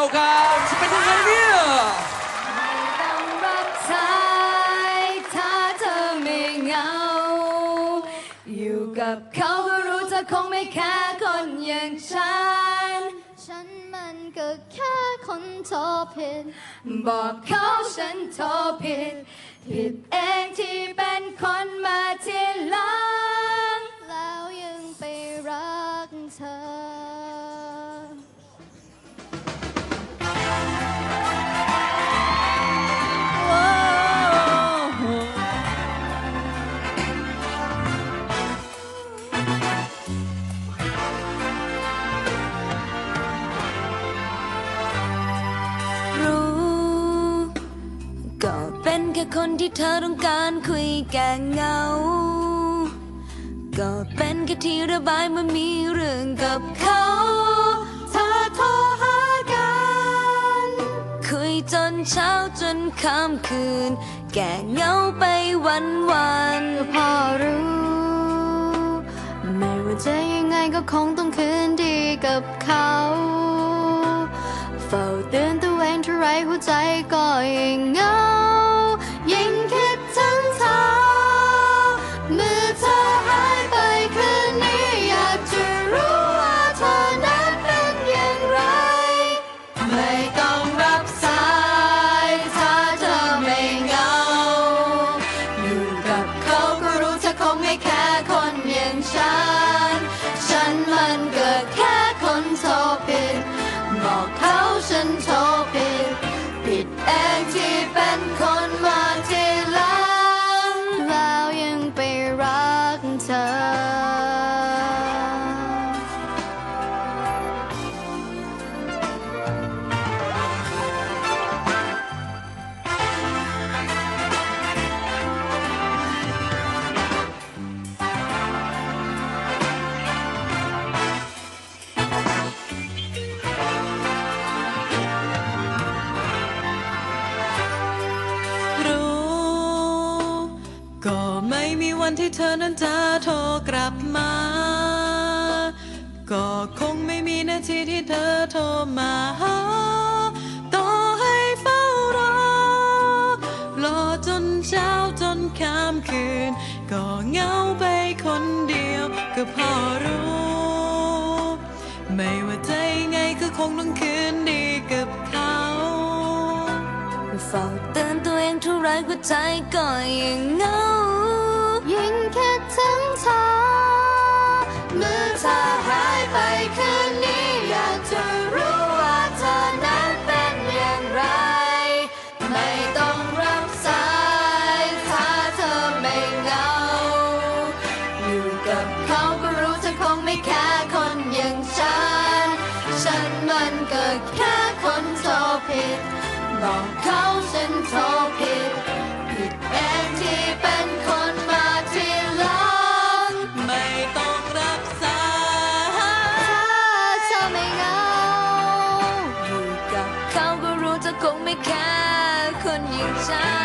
เอาครับจะเป็นยังไงเนี่ยต้องรับสายถ้าเธอไม่เหงา อยู่กับเขาก็รู้เธอคงไม่แค่คนอย่างฉัน ฉันมันก็แค่คนโทรผิด บอกเขาฉันโทรผิด ผิดเองที่เป็นคนมาทีหลัง แล้วยังไปรักเธอ ก็เป็นแค่คนที่เธอต้องการคุยแก่เงา ก็เป็นแค่ที่ระบายเมื่อมีเรื่องกับเขา เธอโทรหากัน คุยจนเช้าจนค่ำคืน แก่เงาไปวันวันก็พอรู้ ไม่ว่าจะยังไงก็คงต้องคืนดีกับเขา เฝ้าเตือน หัวใจก็ยิ่งเหงา ยิ่งคิดถึงเธอเมื่อเธอหายไปคืนนี้อยากจะรู้ว่าเธอนั้นเป็นอย่างไร ไม่ต้องรับสายถ้าเธอไม่เหงา อยู่กับเขาก็รู้เธอคงไม่แค่คนอย่างฉัน ฉันมันเกิดแค่คนโทรผิดบอกเขาฉันโทรผิด วันที่เธอนั้นจะโทรกลับมา ก็คงไม่มีนาทีที่เธอโทรมาหาต่อให้เฝ้ารอ รอจนเช้าจนค่ำคืน ก็เหงาไปคนเดียว ก็พอรู้ ไม่ว่าจะไงก็คงต้องคืนดีกับเขาเฝ้าเตือนตัวเองเท่าไรหัวใจก็ยังเหงา ยิ่งคิดถึงเธอ เมื่อเธอหายไปคืนนี้อยากจะรู้ว่าเธอนั้นเป็นอย่างไร ไม่ต้องรับสายถ้าเธอไม่เหงา อยู่กับเขาก็รู้เธอคงไม่แค่คนอย่างฉัน ฉันมันกิดแค่คนโทรผิด บอกเขาฉันโทรผิด อ